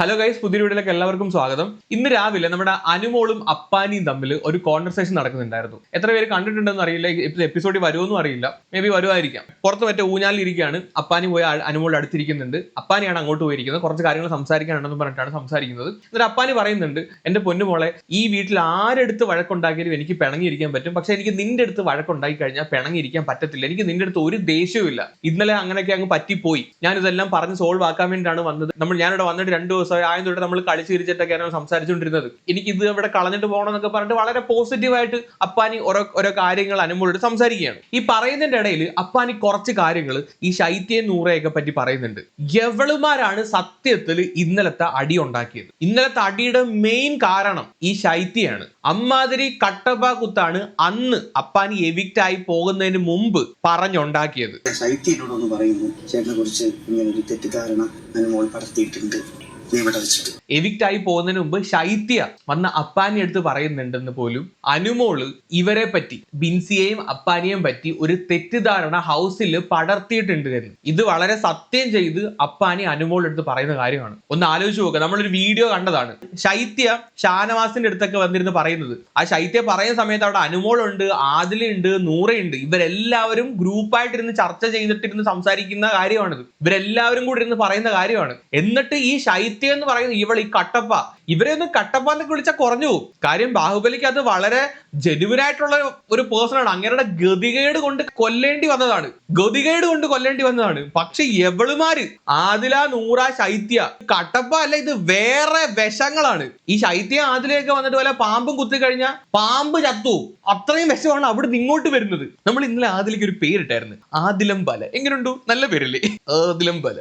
Hello guys പുതിയ വീഡിയോയിലേക്ക് എല്ലാവർക്കും സ്വാഗതം. ഇന്ന് രാവിലെ നമ്മുടെ അനുമോളും അപ്പാനിയും തമ്മിൽ ഒരു കോൺവെർസേഷൻ നടക്കുന്നുണ്ടായിരുന്നു. എത്ര പേര് കണ്ടിട്ടുണ്ടെന്ന് അറിയില്ല. എപ്പിസോഡിൽ വരുമെന്നും അറിയില്ല. മേ ബി വരുമായിരിക്കാം പുറത്ത് മറ്റേ ഊഞ്ഞാലിൽ ഇരിക്കുകയാണ്. അപ്പാനി പോയി അനുമോളുടെ അടുത്തിരിക്കുന്നുണ്ട്. അപ്പാനിയാണ് അങ്ങോട്ട് പോയിരിക്കുന്നത്. കുറച്ച് കാര്യങ്ങൾ സംസാരിക്കാനുണ്ടെന്ന് പറഞ്ഞിട്ടാണ് സംസാരിക്കുന്നത്. എന്നിട്ട് അപ്പാനി പറയുന്നുണ്ട് എന്റെ പൊന്നുമോളെ ഈ വീട്ടിൽ ആരെടുത്ത് വഴക്കുണ്ടാക്കിയാലും എനിക്ക് പിണങ്ങിയിരിക്കാൻ പറ്റും. പക്ഷെ എനിക്ക് നിന്റെ അടുത്ത് വഴക്കുണ്ടാക്കി കഴിഞ്ഞാൽ പിണങ്ങിയിരിക്കാൻ പറ്റത്തില്ല. എനിക്ക് നിന്റെ അടുത്ത് ഒരു ദേഷ്യവും ഇന്നലെ അങ്ങനെയൊക്കെ അങ്ങ് പറ്റിപ്പോയി. ഞാൻ ഇതെല്ലാം പറഞ്ഞ് സോൾവ് ആക്കാൻ വേണ്ടിയിട്ടാണ് വന്നത്. നമ്മൾ ഞാനിവിടെ വന്നിട്ട് രണ്ട് ദിവസമായി ആദ്യം തൊട്ട് നമ്മൾ കളിച്ച് ചിരിച്ചിട്ടൊക്കെയാണ് സംസാരിച്ചുകൊണ്ടിരുന്നത്. എനിക്ക് ഇത് ഇവിടെ കളഞ്ഞിട്ട് പോകണം എന്നൊക്കെ പറഞ്ഞിട്ട് വളരെ പോസിറ്റീവായിട്ട് അപ്പാനി ഓരോ ഓരോ കാര്യങ്ങൾ അനുമോളോട് സംസാരിക്കുകയാണ്. ഈ പറയുന്നതിന്റെ ഇടയിൽ അപ്പാനി കുറച്ച് കാര്യങ്ങൾ ഈ ശൈത്യം നൂറയൊക്കെ പറ്റി പറയുന്നുണ്ട്. എവളുമാരാണ് സത്യത്തിൽ ഇന്നലത്തെ അടി ഉണ്ടാക്കിയത്? ഇന്നലത്തെ അടിയുടെ മെയിൻ കാരണം ഈ ശൈത്യയാണ്. അമ്മാതിരി കട്ടപ്പ കുത്താണ് അന്ന് അപ്പാനി എവിക്റ്റ് ആയി പോകുന്നതിന് മുമ്പ് പറഞ്ഞുണ്ടാക്കിയത്. ശൈത്യനോടൊന്ന് പറയുന്നു. ചേട്ടനെ കുറിച്ച് ഇങ്ങനെ ഒരു തെറ്റിദ്ധാരണ അനുമോൾ പടർത്തിയിട്ടുണ്ട്. ഇവിടെ വെച്ചിട്ട്. എവിക്റ്റ് ആയി പോകുന്നതിന് മുമ്പ് ശൈത്യ വന്ന അപ്പാനി എടുത്ത് പറയുന്നുണ്ടെന്ന് പോലും അനുമോൾ ഇവരെ പറ്റി ബിൻസിയെയും അപ്പാനിയെയും പറ്റി ഒരു തെറ്റിദ്ധാരണ ഹൗസിൽ പടർത്തിയിട്ടുണ്ട് എന്ന് ഇത് വളരെ സത്യം ചെയ്ത് അപ്പാനി അനുമോൾ എടുത്ത് പറയുന്ന കാര്യമാണ്. ഒന്ന് ആലോചിച്ച് നോക്കുക നമ്മളൊരു വീഡിയോ കണ്ടതാണ്. ശൈത്യ ഷാനവാസിന്റെ അടുത്തൊക്കെ വന്നിരുന്ന് പറയുന്നത് ആ ശൈത്യ പറയുന്ന സമയത്ത് അവിടെ അനുമോളുണ്ട് ആദിലുണ്ട് നൂറയുണ്ട്. ഇവരെല്ലാവരും ഗ്രൂപ്പായിട്ടിരുന്ന് ചർച്ച ചെയ്തിട്ടിരുന്ന് സംസാരിക്കുന്ന കാര്യമാണിത്. ഇവരെല്ലാവരും കൂടി ഇരുന്ന് പറയുന്ന കാര്യമാണ്. എന്നിട്ട് ഈ ശൈത്യം എന്ന് പറയുന്നത് ഇവൾ ഈ കട്ടപ്പ. ഇവരെ ഒന്ന് കട്ടപ്പ എന്നൊക്കെ വിളിച്ചാൽ കുറഞ്ഞു പോകും. കാര്യം ബാഹുബലിക്ക് അത് വളരെ ജെനുവിൻ ആയിട്ടുള്ള ഒരു പേഴ്സൺ ആണ്. അങ്ങനെ ഗതികേട് കൊണ്ട് കൊല്ലേണ്ടി വന്നതാണ്. ഗതികേട് കൊണ്ട് കൊല്ലേണ്ടി വന്നതാണ്. പക്ഷെ എവളുമാര്? ആദില നൂറ ശൈത്യ. കട്ടപ്പ അല്ല ഇത് വേറെ വിഷങ്ങളാണ്. ഈ ശൈത്യ ആദിലയൊക്കെ വന്നിട്ട് വല്ല പാമ്പും കുത്തി കഴിഞ്ഞാൽ പാമ്പ് ചത്തു. അത്രയും വിഷമാണ് അവിടുന്ന് ഇങ്ങോട്ട് വരുന്നത്. നമ്മൾ ഇന്നലെ ആദിലേക്ക് ഒരു പേരിട്ടായിരുന്നു. ആദിലം ബല. എങ്ങനെയുണ്ടു നല്ല പേരല്ലേ? ആദിലം ബല.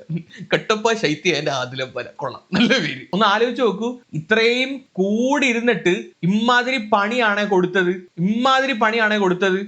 കട്ടപ്പ ശൈത്യ എന്റെ ആദിലം ബല. കൊള്ളാം. നല്ല പേര്. ഒന്ന് ആലോചിച്ച് നോക്കൂ. ഇത്രയും കൂടി ഇരുന്നിട്ട് ഇമ്മാതിരി പണിയാണേ കൊടുത്തത്. ഇമ്മാതിരി പണിയാണേ കൊടുത്തത്.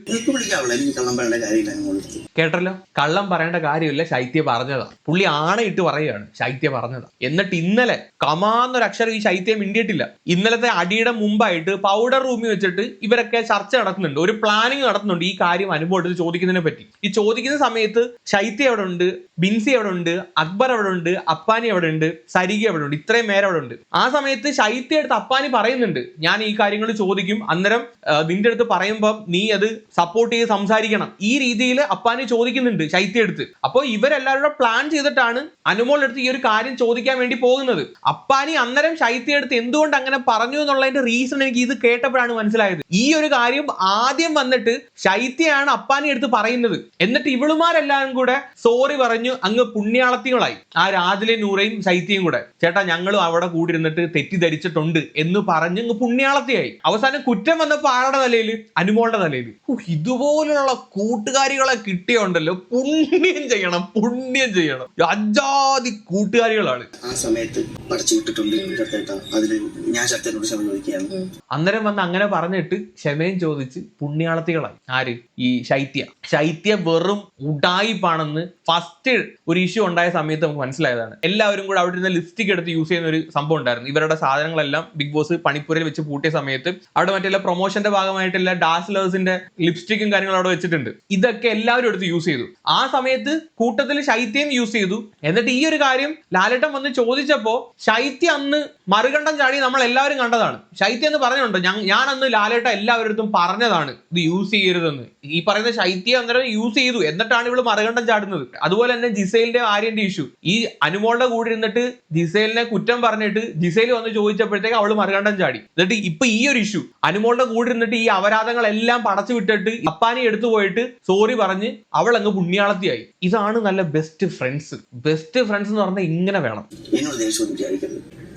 കേട്ടല്ലോ? കള്ളം പറയേണ്ട കാര്യമില്ല ശൈത്യ പറഞ്ഞതാ. പുള്ളി ആണയിട്ട് പറയുകയാണ് ശൈത്യ പറഞ്ഞതാ. എന്നിട്ട് ഇന്നലെ കമാന്നൊരു അക്ഷരം ഈ ശൈത്യം മിണ്ടിയിട്ടില്ല. ഇന്നലത്തെ അടിയുടെ മുമ്പായിട്ട് പൗഡർ റൂമിൽ വെച്ചിട്ട് ഇവരൊക്കെ ചർച്ച നടത്തുന്നുണ്ട്. ഒരു പ്ലാനിങ് നടത്തുന്നുണ്ട് ഈ കാര്യം അനുഭവം ചോദിക്കുന്നതിനെ പറ്റി. ഈ ചോദിക്കുന്ന സമയത്ത് ശൈത്യ എവിടെ ഉണ്ട് ബിൻസി എവിടെ ഉണ്ട് അക്ബർ എവിടെ ഉണ്ട് അപ്പാനി എവിടെ ഉണ്ട് സരിക എവിടെ ഉണ്ട് ഇത്രയും നേരം അവിടെ ഉണ്ട് ആ സമയത്ത് ശൈത്യ അടുത്ത് അപ്പാനി പറയുന്നുണ്ട്. ഞാൻ ഈ കാര്യങ്ങൾ ചോദിക്കും. അന്നേരം നിന്റെ അടുത്ത് പറയുമ്പോൾ നീ അത് സപ്പോർട്ട് ചെയ്ത് സംസാരിക്കണം. ഈ രീതിയിൽ അപ്പാനി ചോദിക്കുന്നുണ്ട് ശൈത്യ അടുത്ത്. അപ്പോൾ ഇവരെല്ലാവരും പ്ലാൻ ചെയ്തിട്ടാണ് അനുമോളുടെ അടുത്ത് ഈ ഒരു കാര്യം ചോദിക്കാൻ വേണ്ടി പോകുന്നത്. അപ്പാനി അന്നേരം ശൈത്യ അടുത്ത് എന്തുകൊണ്ട് അങ്ങനെ പറഞ്ഞു എന്നുള്ളതിന്റെ റീസൺ എനിക്ക് ഇത് കേട്ടപ്പോഴാണ് മനസ്സിലായത്. ഈ ഒരു കാര്യം ആദ്യം വന്നിട്ട് ശൈത്യയാണ് അപ്പാനി എടുത്ത് പറയുന്നത്. എന്നിട്ട് ഇവളുമാരെല്ലാവരും കൂടെ സോറി പറഞ്ഞു അങ്ങ് പുണ്യാളത്തികളായി. ആ രാജിലെ നൂറയും ശൈത്യയും കൂടെ. ചേട്ടാ ഞങ്ങളും അവിടെ കൂടിയിരുന്നിട്ട് തെറ്റിദ്ധരിച്ചിട്ടുണ്ട് എന്ന് പറഞ്ഞ് അങ്ങ് പുണ്യാളത്തിയായി. അവസാനം കുറ്റം വന്നപ്പോ ആരുടെ തലയിൽ അനുമോളുടെ തലയിൽ ഇതുപോലുള്ള കൂട്ടുകാരികളെ കിട്ടിയുണ്ടല്ലോ പുണ്യം ചെയ്യണം പുണ്യം ചെയ്യണം. അജാതി കൂട്ടുകാരികളാണ്. ആ സമയത്ത് പഠിച്ചു വിട്ടിട്ടുണ്ട് ശക്തേട്ട അതിന് ഞാൻ ശക്തനോട് ക്ഷമ ചോദിക്കുകയാണ്. അന്നേരം വന്ന് അങ്ങനെ പറഞ്ഞിട്ട് ക്ഷമയും ചോദിച്ച് പുണ്യാളത്തികളായി. ആര്? ഈ ശൈത്യ. ശൈത്യ വെറും ഉടായിപ്പാണെന്ന് ഫസ്റ്റ് ഒരു ഇഷ്യൂ ഉണ്ടായ സമയത്ത് നമുക്ക് മനസ്സിലായതാണ്. എല്ലാവരും കൂടെ അവിടെ ഇരുന്ന ലിപ്സ്റ്റിക് എടുത്ത് യൂസ് ചെയ്യുന്ന ഒരു സംഭവം ഉണ്ടായിരുന്നു. ഇവരുടെ സാധനങ്ങളെല്ലാം ബിഗ് ബോസ് പണിപ്പുരയിൽ വെച്ച് പൂട്ടിയ സമയത്ത് അവിടെ മറ്റുള്ള പ്രൊമോഷന്റെ ഭാഗമായിട്ടുള്ള ഡാസ്ലേഴ്സിന്റെ ലിപ്സ്റ്റിക്കും കാര്യങ്ങളും അവിടെ വെച്ചിട്ടുണ്ട്. ഇതൊക്കെ എല്ലാവരും എടുത്ത് യൂസ് ചെയ്തു. ആ സമയത്ത് കൂട്ടത്തിൽ ശൈത്യം യൂസ് ചെയ്തു. എന്നിട്ട് ഈ ഒരു കാര്യം ലാലേട്ടൻ വന്ന് ചോദിച്ചപ്പോ ശൈത്യ അന്ന് മറുകണ്ഠം ചാടി നമ്മൾ എല്ലാവരും കണ്ടതാണ്. ശൈത്യം എന്ന് പറഞ്ഞുണ്ട്? ഞാൻ- അന്ന് ലാലേട്ട എല്ലാവരുടെ പറഞ്ഞതാണ് ഇത് യൂസ് ചെയ്യരുതെന്ന്. ഈ പറയുന്ന ശൈത്യം അന്നേരം യൂസ് ചെയ്തു. എന്നിട്ടാണ് ഇവൾ മറുകണ്ഠം ചാടുന്നത്. അതുപോലെ തന്നെ ജിസൈലിന്റെ ആര്യന്റെ ഇഷ്യൂ ഈ അനുമോളുടെ കൂടെ ഇരുന്നിട്ട് ജിസൈലിനെ കുറ്റം പറഞ്ഞിട്ട് ജിസൈൽ വന്ന് ചോദിച്ചപ്പോഴത്തേക്ക് അവൾ മറുകണ്ഠം ചാടി. എന്നിട്ട് ഇപ്പൊ ഈ ഒരു ഇഷ്യൂ അനുമോളുടെ കൂടെ ഇരുന്നിട്ട് ഈ അപരാധങ്ങളെല്ലാം പടച്ചു വിട്ടിട്ട് അപ്പാനി എടുത്തു പോയിട്ട് സോറി പറഞ്ഞ് അവൾ അങ്ങ് പുണ്യാളത്തിയായി. ഇതാണ് നല്ല ബെസ്റ്റ് ഫ്രണ്ട്സ് ബെസ്റ്റ് ഫ്രണ്ട്സ് എന്ന് പറഞ്ഞാൽ ഇങ്ങനെ വേണം.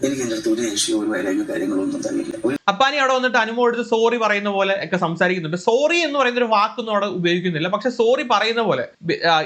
എനിക്ക് എന്റെ അടുത്ത് ഒരു ദേഷ്യമോ ഒരു വൈരാഗ്യമോ കാര്യങ്ങളൊന്നും അപ്പാനി അവിടെ വന്നിട്ട് അനുമോടുത്ത് സോറി പറയുന്ന പോലെ ഒക്കെ സംസാരിക്കുന്നുണ്ട്. സോറി എന്ന് പറയുന്ന ഒരു വാക്കൊന്നും അവിടെ ഉപയോഗിക്കുന്നില്ല. പക്ഷെ സോറി പറയുന്ന പോലെ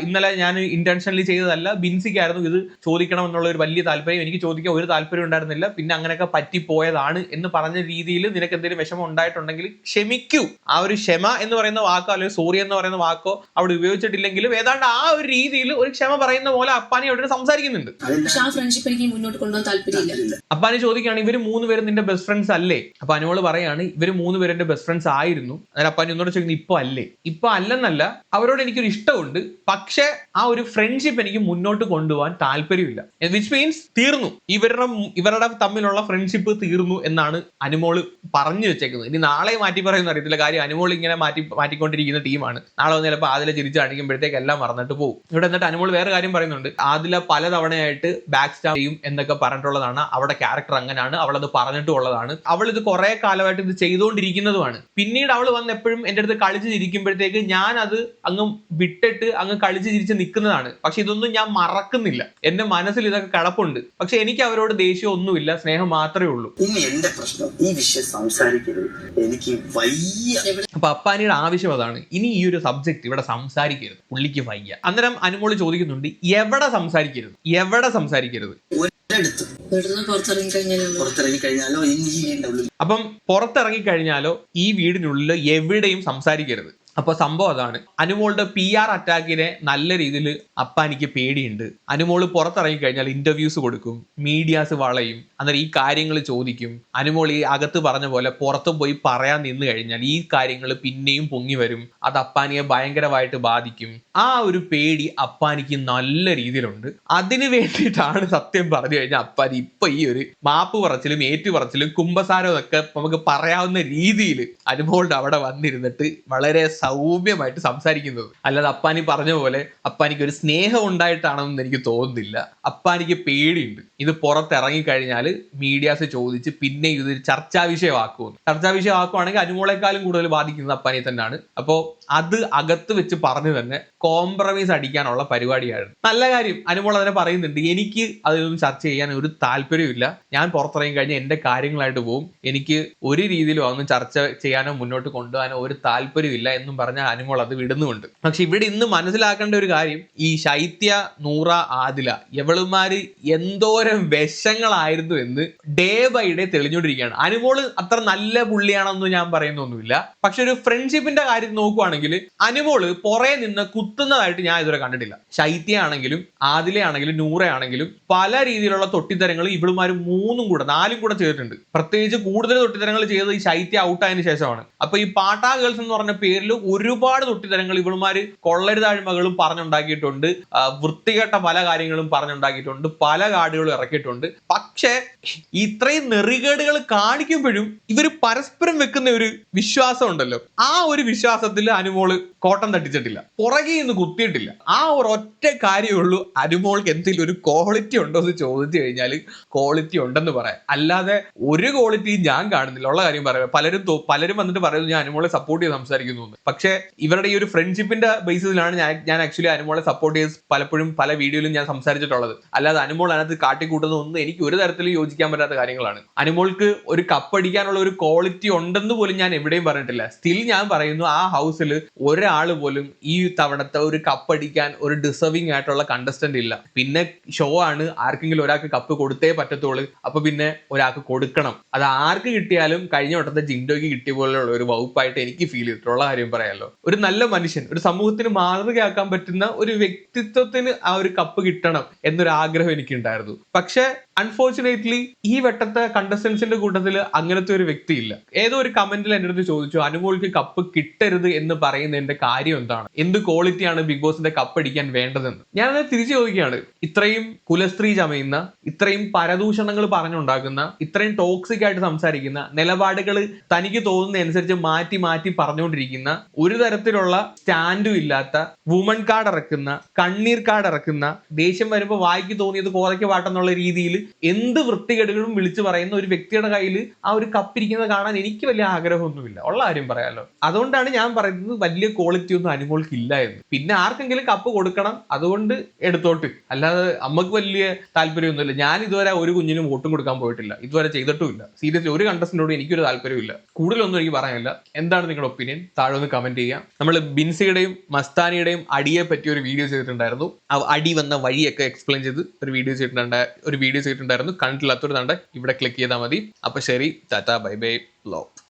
ഇന്നലെ ഞാൻ ഇന്റൻഷനലി ചെയ്തതല്ല ബിൻസിക്കായിരുന്നു ഇത് ചോദിക്കണം എന്നുള്ള ഒരു വലിയ താല്പര്യം. എനിക്ക് ചോദിക്കാൻ ഒരു താല്പര്യം ഉണ്ടായിരുന്നില്ല. പിന്നെ അങ്ങനെയൊക്കെ പറ്റിപ്പോയതാണ് എന്ന് പറഞ്ഞ രീതിയിൽ നിനക്ക് എന്തെങ്കിലും വിഷമം ഉണ്ടായിട്ടുണ്ടെങ്കിൽ ക്ഷമിക്കൂ. ആ ഒരു ക്ഷമ എന്ന് പറയുന്ന വാക്കോ അല്ലെങ്കിൽ സോറി എന്ന് പറയുന്ന വാക്കോ അവിടെ ഉപയോഗിച്ചിട്ടില്ലെങ്കിലും ഏതാണ്ട് ആ ഒരു രീതിയിൽ ഒരു ക്ഷമ പറയുന്ന പോലെ അപ്പാനി അവിടെ സംസാരിക്കുന്നുണ്ട്. പക്ഷെ ആ ഫ്രണ്ട്ഷിപ്പ് എനിക്ക് മുന്നോട്ട് കൊണ്ടുപോകാൻ താല്പര്യമില്ല. താല്പര്യമില്ല അനു ചോദിക്കുകയാണ് ഇവർ മൂന്ന് പേരും നിന്റെ ബെസ്റ്റ് ഫ്രണ്ട്സ് അല്ലേ? അപ്പൊ അനുവോൾ പറയാണ് ഇവർ മൂന്ന് പേരും എന്റെ ബെസ്റ്റ് ഫ്രണ്ട്സ് ആയിരുന്നു. അന്നേരം അപ്പാനി എന്നോട് ചോദിക്കുന്നത് ഇപ്പൊ അല്ലേ? ഇപ്പൊ അല്ലെന്നല്ല അവരോട് എനിക്കൊരു ഇഷ്ടമുണ്ട് പക്ഷെ ആ ഒരു ഫ്രണ്ട്ഷിപ്പ് എനിക്ക് മുന്നോട്ട് കൊണ്ടുപോകാൻ താല്പര്യമില്ല. വിച്ച് മീൻസ് തീർന്നു. ഇവരുടെ ഇവരുടെ തമ്മിലുള്ള ഫ്രണ്ട്ഷിപ്പ് തീർന്നു എന്നാണ് അനുമോൾ പറഞ്ഞു വെച്ചേക്കുന്നത്. ഇനി നാളെ മാറ്റി പറയുന്ന അറിയത്തില്ല. കാര്യം അനുമോൾ ഇങ്ങനെ മാറ്റി മാറ്റിക്കൊണ്ടിരിക്കുന്ന ടീമാണ് നാളെ വന്ന് ചിലപ്പോൾ ആദില ചിരിച്ച് കാണിക്കുമ്പോഴത്തേക്ക് എല്ലാം മറന്നിട്ട് പോകും ഇവിടെ എന്നിട്ട് അനുമോൾ വേറെ കാര്യം പറയുന്നുണ്ട്. ആദില പലതവണയായിട്ട് ബാക്ക് സ്റ്റാപ്പ് ചെയ്യും എന്നൊക്കെ പറഞ്ഞിട്ടുള്ളതാണ് അവിടെ ക്യാരക്ടർ അങ്ങനെയാണ് അവൾ അവളത് പറഞ്ഞിട്ടുള്ളതാണ് അവൾ ഇത് കുറെ കാലമായിട്ട് ഇത് ചെയ്തുകൊണ്ടിരിക്കുന്നതുമാണ്. പിന്നീട് അവൾ വന്ന് എപ്പോഴും എന്റെ അടുത്ത് കളിച്ച് ചിരിക്കുമ്പോഴത്തേക്ക് ഞാൻ അത് അങ്ങ് വിട്ടിട്ട് അങ്ങ് കളിച്ച് ചിരിച്ച് നിൽക്കുന്നതാണ്. പക്ഷെ ഇതൊന്നും ഞാൻ മറക്കുന്നില്ല. എന്റെ മനസ്സിൽ ഇതൊക്കെ കിടപ്പുണ്ട്. പക്ഷെ എനിക്ക് അവരോട് ദേഷ്യം ഒന്നുമില്ല സ്നേഹം മാത്രമേ ഉള്ളൂ. ഇനി എന്റെ പ്രശ്നം ഈ വിഷയം സംസാരിക്കരുത്. എനിക്ക് വയ്യ. അപ്പൊ അപ്പാനിയുടെ ആവശ്യം അതാണ്. ഇനി ഈ ഒരു സബ്ജക്ട് ഇവിടെ സംസാരിക്കരുത്. പുള്ളിക്ക് വയ്യ. അന്നേരം അനുമോൾ ചോദിക്കുന്നുണ്ട് എവിടെ സംസാരിക്കരുത്? എവിടെ സംസാരിക്കരുത്? വീട്ടിൽ പുറത്തിറങ്ങി കഴിഞ്ഞാലും പുറത്തിറങ്ങി കഴിഞ്ഞാലോ ഈ വീടിന്റെ അപ്പം പുറത്തിറങ്ങി കഴിഞ്ഞാലോ ഈ വീടിനുള്ളിൽ എവിടെയും സംസാരിക്കരുത്. അപ്പൊ സംഭവം അതാണ്. അനുമോളുടെ പി ആർ അറ്റാക്കിനെ നല്ല രീതിയിൽ അപ്പാനിക്ക് പേടിയുണ്ട്. അനുമോൾ പുറത്തിറങ്ങി കഴിഞ്ഞാൽ ഇന്റർവ്യൂസ് കൊടുക്കും മീഡിയാസ് വളയും അന്നേരം ഈ കാര്യങ്ങൾ ചോദിക്കും. അനുമോൾ ഈ അകത്ത് പറഞ്ഞ പോലെ പുറത്തും പോയി പറയാൻ നിന്ന് കഴിഞ്ഞാൽ ഈ കാര്യങ്ങൾ പിന്നെയും പൊങ്ങി വരും. അത് അപ്പാനിയെ ഭയങ്കരമായിട്ട് ബാധിക്കും. ആ ഒരു പേടി അപ്പാനിക്ക് നല്ല രീതിയിലുണ്ട്. അതിന് വേണ്ടിയിട്ടാണ് സത്യം പറഞ്ഞു കഴിഞ്ഞാൽ അപ്പാനി ഇപ്പൊ ഈ ഒരു മാപ്പ് പറച്ചിലും ഏറ്റു പറച്ചിലും കുംഭസാരവും ഒക്കെ നമുക്ക് പറയാവുന്ന രീതിയിൽ അനുമോളുടെ അവിടെ വന്നിരുന്നിട്ട് വളരെ സൗമ്യമായിട്ട് സംസാരിക്കുന്നത്. അല്ലാതെ അപ്പാനി പറഞ്ഞ പോലെ അപ്പാനിക്ക് ഒരു സ്നേഹം ഉണ്ടായിട്ടാണെന്ന് എനിക്ക് തോന്നുന്നില്ല. അപ്പാനിക്ക് പേടിയുണ്ട്. ഇത് പുറത്തിറങ്ങി കഴിഞ്ഞാൽ മീഡിയാസ് ചോദിച്ച് പിന്നെ ഇത് ചർച്ചാ വിഷയമാക്കുമെന്ന്. ചർച്ചാ വിഷയമാക്കുവാണെങ്കിൽ അനുമോളെക്കാളും കൂടുതൽ ബാധിക്കുന്നത് അപ്പാനെ തന്നെയാണ്. അപ്പോൾ അത് അകത്ത് വെച്ച് പറഞ്ഞു തന്നെ കോംപ്രമൈസ് അടിക്കാനുള്ള പരിപാടിയാണ് നല്ല കാര്യം. അനുമോൾ അതിനെ പറയുന്നുണ്ട്. എനിക്ക് അതിലൊന്നും ചർച്ച ചെയ്യാൻ ഒരു താല്പര്യമില്ല ഞാൻ പുറത്തിറങ്ങി കഴിഞ്ഞാൽ എന്റെ കാര്യങ്ങളായിട്ട് പോകും എനിക്ക് ഒരു രീതിയിലും അതൊന്നും ചർച്ച ചെയ്യാനോ മുന്നോട്ട് കൊണ്ടുപോകാനോ ഒരു താല്പര്യമില്ല എന്നും പറഞ്ഞ അനുമോൾ അത് വിടുന്നുമുണ്ട്. പക്ഷെ ഇവിടെ ഇന്ന് മനസ്സിലാക്കേണ്ട ഒരു കാര്യം ഈ ശൈത്യ നൂറ ആദില എവളുമാര് എന്തോരം വിഷങ്ങളായിരുന്നു എന്ന് ഡേ ബൈ ഡേ തെളിഞ്ഞുകൊണ്ടിരിക്കുകയാണ്. അനുമോൾ അത്ര നല്ല പുള്ളിയാണെന്ന് ഞാൻ പറയുന്നൊന്നുമില്ല. പക്ഷെ ഒരു ഫ്രണ്ട്ഷിപ്പിന്റെ കാര്യം നോക്കുവാണെങ്കിൽ അനുമോൾ പുറേ നിന്ന് കുത്തുന്നതായിട്ട് ഞാൻ ഇതുവരെ കണ്ടിട്ടില്ല. ശൈത്യ ആണെങ്കിലും ആദില ആണെങ്കിലും നൂറ ആണെങ്കിലും പല രീതിയിലുള്ള തൊട്ടിത്തരങ്ങൾ ഇവളുമാര് മൂന്നും കൂടെ നാലും കൂടെ ചെയ്തിട്ടുണ്ട്. പ്രത്യേകിച്ച് കൂടുതൽ തൊട്ടിത്തരങ്ങൾ ചെയ്തത് ഈ ശൈത്യ ഔട്ടായതിനു ശേഷമാണ്. അപ്പൊ ഈ പാട്ടാ ഗേൾസ് എന്ന് പറഞ്ഞ പേരിൽ ഒരുപാട് തൊട്ടിത്തരങ്ങൾ ഇവന്മാര് കൊള്ളരുതാഴ്മകളും പറഞ്ഞുണ്ടാക്കിയിട്ടുണ്ട്. വൃത്തികെട്ട പല കാര്യങ്ങളും പറഞ്ഞുണ്ടാക്കിയിട്ടുണ്ട്. പല കാർഡുകളും ഇറക്കിയിട്ടുണ്ട്. പക്ഷേ ഇത്രയും നെറികേടുകൾ കാണിക്കുമ്പോഴും ഇവർ പരസ്പരം വെക്കുന്ന ഒരു വിശ്വാസം ഉണ്ടല്ലോ. ആ ഒരു വിശ്വാസത്തിൽ അനുമോൾ കോട്ടം തട്ടിച്ചിട്ടില്ല. പുറകെ നിന്ന് കുത്തിയിട്ടില്ല. ആ ഒരു ഒറ്റ കാര്യമുള്ളൂ അനുമോൾക്ക് എന്തെങ്കിലും ഒരു ക്വാളിറ്റി ഉണ്ടോ എന്ന് ചോദിച്ചു കഴിഞ്ഞാൽ ക്വാളിറ്റി ഉണ്ടെന്ന് പറയാം. അല്ലാതെ ഒരു ക്വാളിറ്റിയും ഞാൻ കാണുന്നില്ല. ഉള്ള കാര്യം പറയാം. പലരും പലരും വന്നിട്ട് പറയുന്നു ഞാൻ അനുമോളെ സപ്പോർട്ട് ചെയ്ത് സംസാരിക്കുന്നു പക്ഷെ ഇവരുടെ ഈ ഒരു ഫ്രണ്ട്ഷിപ്പിന്റെ ബേസിസിലാണ് ഞാൻ ഞാൻ ആക്ച്വലി അനുമോളെ സപ്പോർട്ട് ചെയ്ത് പലപ്പോഴും പല വീഡിയോയിലും ഞാൻ സംസാരിച്ചിട്ടുള്ളത്. അല്ലാതെ അനുമോൾ അതിനകത്ത് കാട്ടിക്കൂട്ടുന്ന ഒന്നും എനിക്ക് ഒരു തരത്തിലും യോജിക്കാൻ പറ്റാത്ത കാര്യങ്ങളാണ്. അനുമോൾക്ക് ഒരു കപ്പടിക്കാനുള്ള ഒരു ക്വാളിറ്റി ഉണ്ടെന്ന് പോലും ഞാൻ എവിടെയും പറഞ്ഞിട്ടില്ല. സ്റ്റിൽ ഞാൻ പറയുന്നു ആ ഹൗസിൽ ഒരാൾ പോലും ഈ തവണത്തെ ഒരു കപ്പടിക്കാൻ ഒരു ഡിസർവിങ് ആയിട്ടുള്ള കണ്ടസ്റ്റന്റ് ഇല്ല. പിന്നെ ഷോ ആണ് ആർക്കെങ്കിലും ഒരാൾക്ക് കപ്പ് കൊടുത്തേ പറ്റത്തുള്ളൂ. അപ്പൊ പിന്നെ ഒരാൾക്ക് കൊടുക്കണം. അത് ആർക്ക് കിട്ടിയാലും കഴിഞ്ഞ വട്ടത്തെ ജിൻഡോയ്ക്ക് കിട്ടിയ പോലെയുള്ള ഒരു വകുപ്പായിട്ട് എനിക്ക് ഫീൽ ചെയ്തിട്ടുള്ള കാര്യം പറയാമല്ലോ ഒരു നല്ല മനുഷ്യൻ ഒരു സമൂഹത്തിന് മാതൃകയാക്കാൻ പറ്റുന്ന ഒരു വ്യക്തിത്വത്തിന് ആ ഒരു കപ്പ് കിട്ടണം എന്നൊരു ആഗ്രഹം എനിക്കുണ്ടായിരുന്നു. പക്ഷെ അൺഫോർച്ചുനേറ്റ്ലി ഈ വെട്ടത്തെ കണ്ടസ്റ്റൻസിന്റെ കൂട്ടത്തിൽ അങ്ങനത്തെ ഒരു വ്യക്തിയില്ല. ഏതോ ഒരു കമന്റിൽ എന്റെ അടുത്ത് ചോദിച്ചു അനുമോൾക്ക് കപ്പ് കിട്ടരുത് എന്ന് പറയുന്നതിന്റെ കാര്യം എന്താണ്? എന്ത് ക്വാളിറ്റിയാണ് ബിഗ് ബോസിന്റെ കപ്പ് അടിക്കാൻ വേണ്ടതെന്ന്? ഞാനത് തിരിച്ചു ചോദിക്കുകയാണ്. ഇത്രയും കുലസ്ത്രീ ചമയുന്ന ഇത്രയും പരദൂഷണങ്ങൾ പറഞ്ഞുണ്ടാക്കുന്ന ഇത്രയും ടോക്സിക് ആയിട്ട് സംസാരിക്കുന്ന നിലപാടുകൾ തനിക്ക് തോന്നുന്ന അനുസരിച്ച് മാറ്റി മാറ്റി പറഞ്ഞുകൊണ്ടിരിക്കുന്ന ഒരു തരത്തിലുള്ള സ്റ്റാൻഡും ഇല്ലാത്ത വുമൺ കാർഡ് ഇറക്കുന്ന കണ്ണീർ കാർഡ് ഇറക്കുന്ന ദേഷ്യം വരുമ്പോൾ വായിക്ക് തോന്നിയത് കോതയ്ക്ക് വാട്ടെന്നുള്ള രീതിയിൽ എന്ത് വൃത്തികേടുകളും വിളിച്ചു പറയുന്ന ഒരു വ്യക്തിയുടെ കയ്യിൽ ആ ഒരു കപ്പിരിക്കുന്നത് കാണാൻ എനിക്ക് വലിയ ആഗ്രഹമൊന്നുമില്ല. ഉള്ള ആരും പറയാലോ. അതുകൊണ്ടാണ് ഞാൻ പറയുന്നത് വലിയ ക്വാളിറ്റി ഒന്നും അനുമോൾക്ക് ഇല്ല എന്ന്. പിന്നെ ആർക്കെങ്കിലും കപ്പ് കൊടുക്കണം അതുകൊണ്ട് എടുത്തോട്ട്. അല്ലാതെ അമ്മയ്ക്ക് വലിയ താല്പര്യമൊന്നുമില്ല. ഞാൻ ഇതുവരെ ഒരു കുഞ്ഞിനും വോട്ടും കൊടുക്കാൻ പോയിട്ടില്ല. ഇതുവരെ ചെയ്തിട്ടുമില്ല. സീരിയസ്ലി ഒരു കണ്ടസ്റ്റന്റോട് എനിക്കൊരു താല്പര്യമില്ല കൂടുതലൊന്നും എനിക്ക് പറയാനില്ല. എന്താണ് നിങ്ങളുടെ ഒപ്പീനിയൻ താഴെ ഒന്ന് കമന്റ് ചെയ്യാം നമ്മൾ ബിൻസിയുടെയും മസ്താനിയുടെയും അടിയെ പറ്റി ഒരു വീഡിയോ ചെയ്തിട്ടുണ്ടായിരുന്നു. ആ അടി വന്ന വഴിയൊക്കെ എക്സ്പ്ലെയിൻ ചെയ്ത് ഒരു വീഡിയോ ചെയ്തിട്ടുണ്ട് ഒരു വീഡിയോ ചെയ്തിട്ടുണ്ടായിരുന്നു കണ്ടിട്ടില്ലാത്തൊരു തണ്ട് ഇവിടെ ക്ലിക്ക് ചെയ്താൽ മതി. അപ്പൊ ശരി ടാറ്റ ബൈ ബൈ ലോ